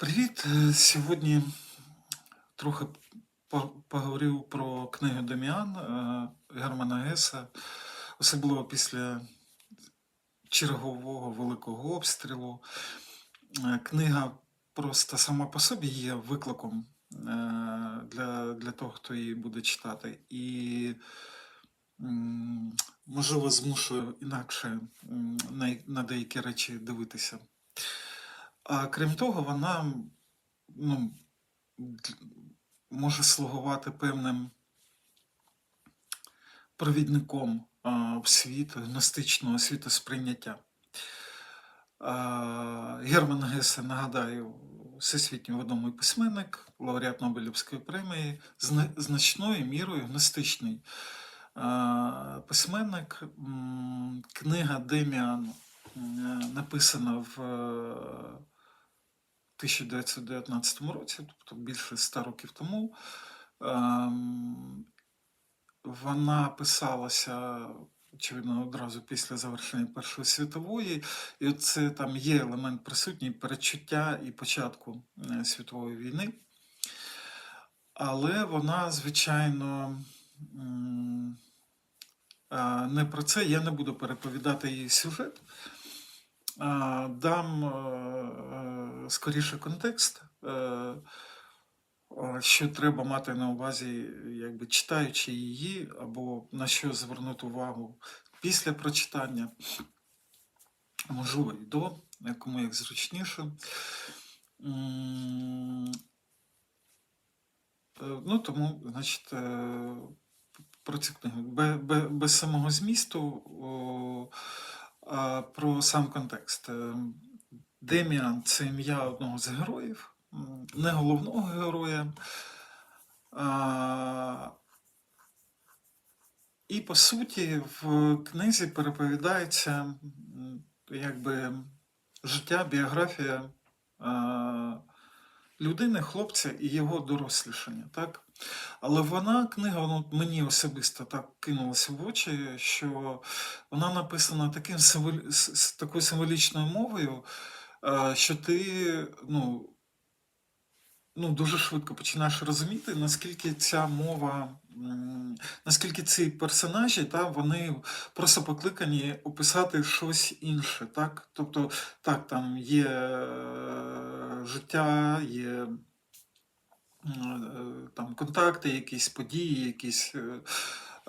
Привіт! Е, Сьогодні трохи по- поговорив про книгу Деміан е, Германа Геса, особливо після чергового великого обстрілу. Е, Книга просто сама по собі є викликом для, для того, хто її буде читати. І, можливо, змушує інакше на, на деякі речі дивитися. А крім того, вона ну, може слугувати певним провідником а, в світ гностичного світосприйняття. А, Герман Гесе, нагадаю, всесвітньо відомий письменник, лауреат Нобелівської премії, зна- значною мірою гностичний письменник. Книга Деміан написана в 1919 році, тобто більше 100 років тому. Ем, Вона писалася, очевидно, одразу після завершення Першої світової, і це там є елемент присутній передчуття і початку е, світової війни. Але вона, звичайно, не про це. Я не буду переповідати її сюжет. Дам е, е, скоріше контекст, е, що треба мати на увазі, якби читаючи її, або на що звернути увагу після прочитання, можливо, і до, кому як зручніше. Ну, тому, значить, про цю книгу. Бе- бе- Без самого змісту, про сам контекст. Е, Деміан це ім'я одного з героїв, не головного героя. І по суті, в книзі переповідається якби життя, біографія людини, хлопця і його дорослішання. Так? Але вона, книга, ну, мені особисто так кинулася в очі, що вона написана таким такою символічною мовою, е, що ти ну, ну, дуже швидко починаєш розуміти, наскільки ця мова, наскільки ці персонажі, та, вони просто покликані описати щось інше. Так? Тобто, так, там є е, життя, є там, контакти, якісь події, якісь. е,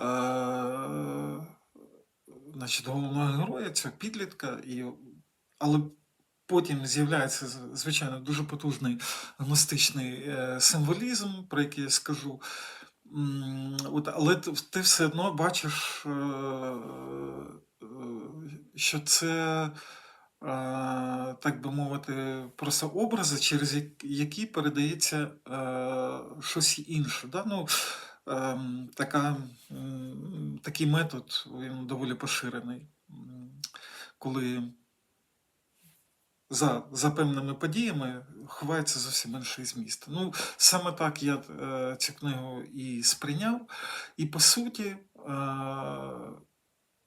е, головного героя, цього підлітка, і, але потім з'являється, звичайно, дуже потужний гностичний е, символізм, про який я скажу. От, але ти, все одно бачиш, е, е, що це, так би мовити, просто образи, через які передається е, щось інше. Да? Ну, ем, така, такий метод він доволі поширений, коли за, за певними подіями ховається зовсім інший зміст. Ну, саме так я е, цю книгу і сприйняв. І по суті, е,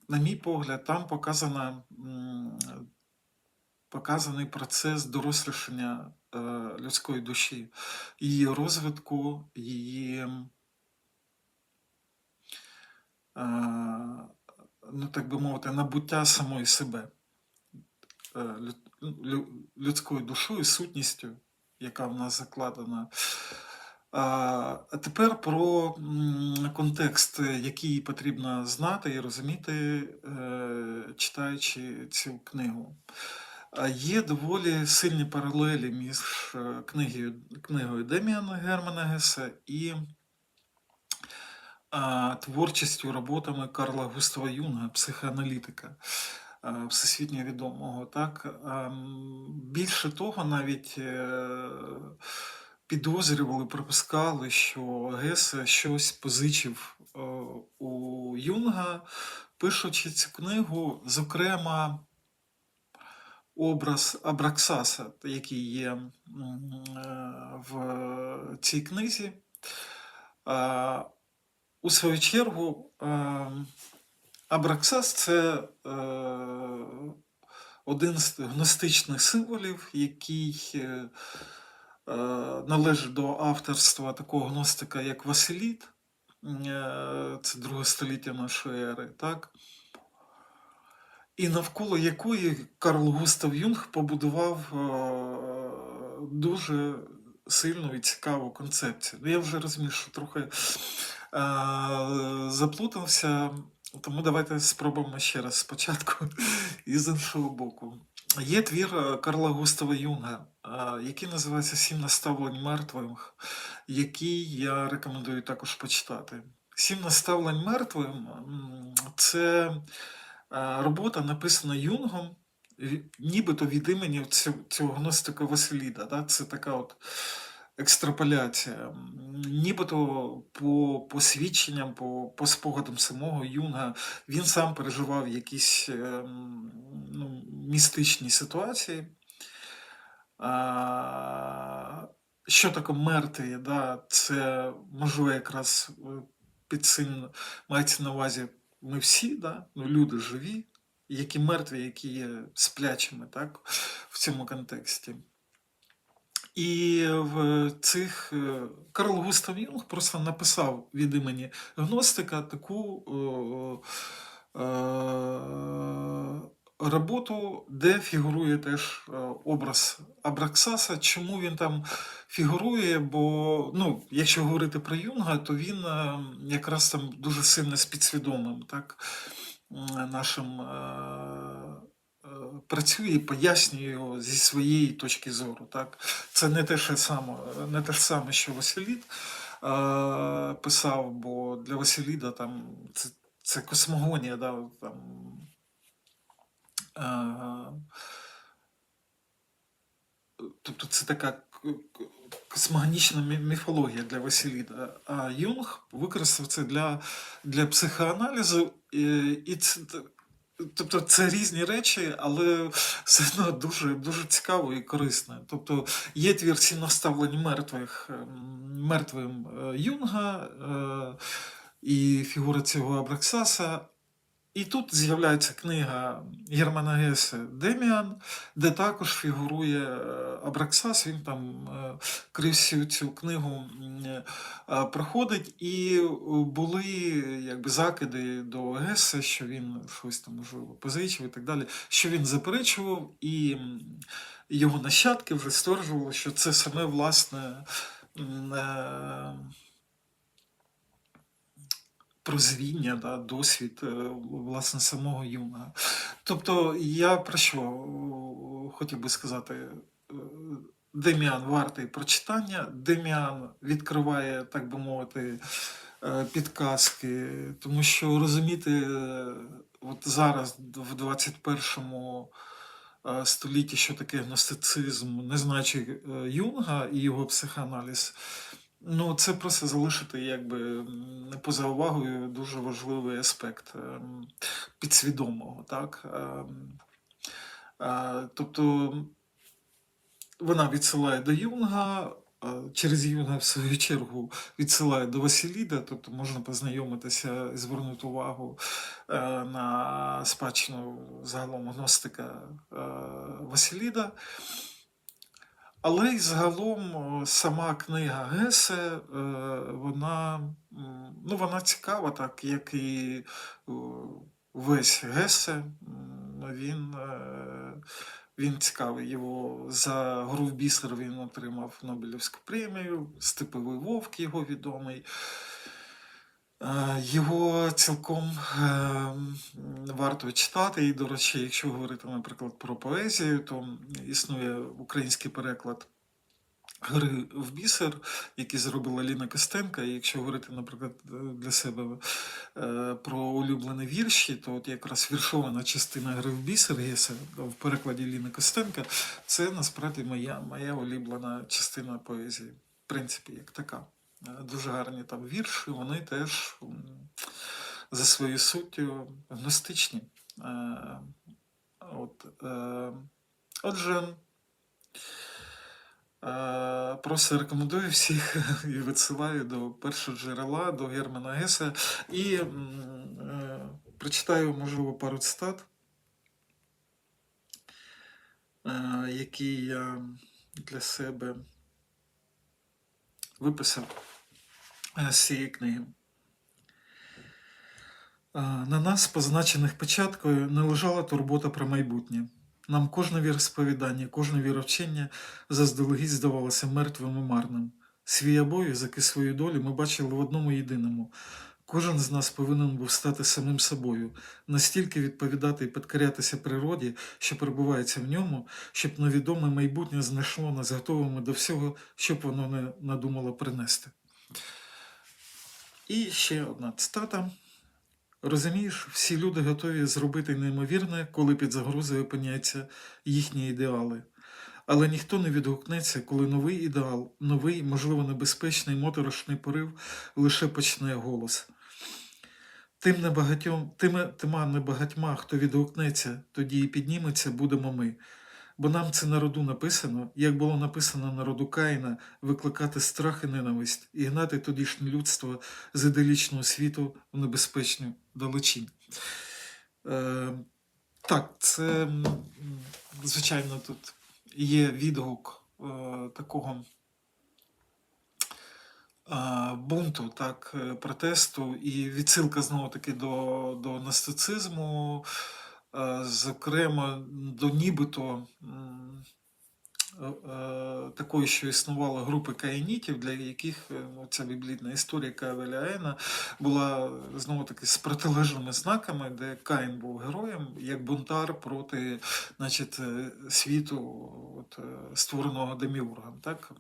на мій погляд, там показана, показаний процес дорослішання е, людської душі, її розвитку, її. е, Ну, так би мовити, набуття самої себе. е, лю- лю- людською душою, сутністю, яка в нас закладена. А тепер про контекст, який потрібно знати і розуміти, читаючи цю книгу. Є доволі сильні паралелі між е, книгою, книгою Деміана Германа Геса і творчістю, роботами Карла Густава Юнга, психоаналітика а, всесвітньо відомого. Так? А, Більше того, навіть е, підозрювали, припускали, що Гесе щось позичив е, у Юнга, пишучи цю книгу, зокрема. Образ Абраксаса, який є е, в цій книзі, у свою чергу, е, Абраксас це е, один з гностичних символів, який належить до авторства такого гностика, як Василіт, це друге століття нашої ери, так? І навколо якої Карл Густав Юнг побудував е, дуже сильну і цікаву концепцію. Ну, я вже розумію, що трохи е, заплутався, тому давайте спробуємо ще раз спочатку і з іншого боку. Є твір е, Карла Густава Юнга, який називається Сім наставлень мертвим, який я рекомендую також почитати. Сім наставлень мертвим це робота, написана Юнгом, нібито від імені цього, гностика Василіда. Да? Це така от екстраполяція. Нібито по, по свідченням, по, по спогадам самого Юнга, він сам переживав якісь ем, ну, містичні ситуації. Що таке мертві? Да? Це можливо якраз е, під цим мається на увазі ми всі, да? ну, люди живі, які мертві, які є сплячими так? в цьому контексті. І в цих е, Карл Густав Юнг просто написав від імені гностика таку е, е, роботу, де фігурує теж е, образ Абраксаса. Чому він там фігурує? Бо, ну, якщо говорити про Юнга, то він е, якраз там дуже сильно з підсвідомим, так, нашим. е, е, Працює і пояснює його зі своєї точки зору. Так? Це не те, що саме, не те ж саме, що Василід е, писав, бо для Василіда там це, це космогонія, да, там, тобто це така космогонічна міфологія для Василіда. А Юнг використав це для, для психоаналізу, і, це. Тобто це різні речі, але все одно дуже, дуже цікаво і корисно. Тобто є твір «Сім наставлень мертвих ем, мертвим е, Юнга е, і фігура цього Абраксаса. І тут з'являється книга Германа Гесе Деміан, де також фігурує е, Абраксас. Він там е, крізь цю книгу е, проходить, і були якби закиди до Гесе, що він щось там можливо позичив і так далі, що він заперечував, і його нащадки вже стверджували, що це саме власне. Прозвіння, да, досвід е, власне самого Юнга. Тобто, я про що е, хотів би сказати, Е, Деміан вартий прочитання, Деміан відкриває, так би мовити, підказки, тому що розуміти от зараз, в 21 е, столітті, що таке гностицизм, не знаючи е, Юнга і його психоаналіз, Ну, це просто залишити якби поза увагою дуже важливий аспект ем, підсвідомого, так? Ем, е, Тобто вона відсилає до Юнга, е, через Юнга, в свою чергу, відсилає до Василіда, тобто можна познайомитися і звернути увагу е, на спадщину загалом гностика Василіда. Але й загалом сама книга Гесе, е, вона, ну, вона цікава, так як і весь Гесе. Він, е, він цікавий. Його за гру в він отримав Нобелівську премію, Степовий Вовк його відомий. Е, Його цілком е, варто читати. І, до речі, якщо говорити, наприклад, про поезію, то існує український переклад гри в бісер, який зробила Ліна Костенка. І якщо говорити, наприклад, для себе е, про улюблені вірші, то от якраз віршована частина гри в бісер Геса в перекладі Ліни Костенка, це насправді моя, моя улюблена частина поезії, в принципі, як така. Дуже гарні там вірші, вони теж за своєю суттю гностичні. Е, От, е, отже, е, просто рекомендую всіх і відсилаю до першого джерела, до Германа Геса. І прочитаю, можливо, пару цитат, е, які я для себе виписав з цієї книги. Е, На нас, позначених печаткою, не лежала турбота про майбутнє. Нам кожне віросповідання, кожне віровчення заздалегідь здавалося мертвим і марним. Свій обов'язок і свою долю ми бачили в одному єдиному. Кожен з нас повинен був стати самим собою, настільки відповідати і підкорятися природі, що перебувається в ньому, щоб невідоме майбутнє знайшло нас готовими до всього, щоб воно не надумало принести. І ще одна цитата. Розумієш, всі люди готові зробити неймовірне, коли під загрозою опиняються їхні ідеали. Але ніхто не відгукнеться, коли новий ідеал, новий, можливо, небезпечний моторошний порив лише почне голос. Тим небагатьом, тими, тима небагатьма, хто відгукнеться, тоді і підніметься, будемо ми. Бо нам це на роду написано, як було написано на роду Каїна, викликати страх і ненависть і гнати тодішнє людство з іделічного світу в небезпечну далечінь. Е, так, це, звичайно, тут є відгук е, такого е, бунту, так, е, протесту, і відсилка знову таки до, до настицизму, е, зокрема, до нібито. е, е, Такої, що існувала групи каїнітів, для яких е, ну, ця біблійна історія Кавеля Аена була е, знову таки з протилежними знаками, де Каїн був героєм як бунтар проти значить, е, світу, от, е, створеного деміургом. Так?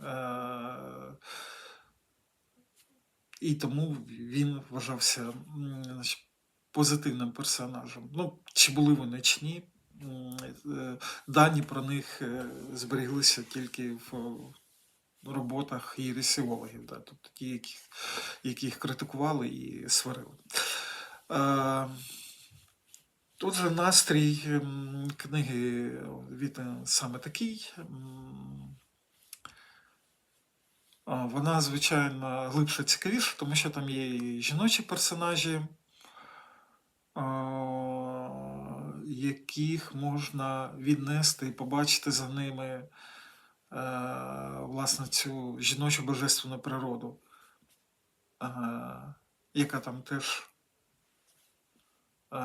Е, І тому він вважався значить, позитивним персонажем. Ну, чи були вони чи ні, е, дані про них е, зберіглися тільки в роботах єресіологів, да, тобто ті, яких, яких критикували і сварили. Е, Отже, настрій книги від саме такий. Вона, звичайно, глибше цікавіша, тому що там є і жіночі персонажі, яких можна віднести і побачити за ними е, власне цю жіночу божественну природу, е, яка там теж е,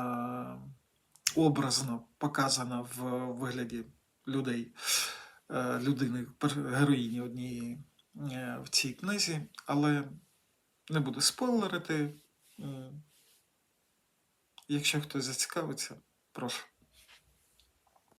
образно показана в вигляді людей, людини, героїні однієї в цій книзі, але не буду спойлерити. Якщо хтось зацікавиться, прошу.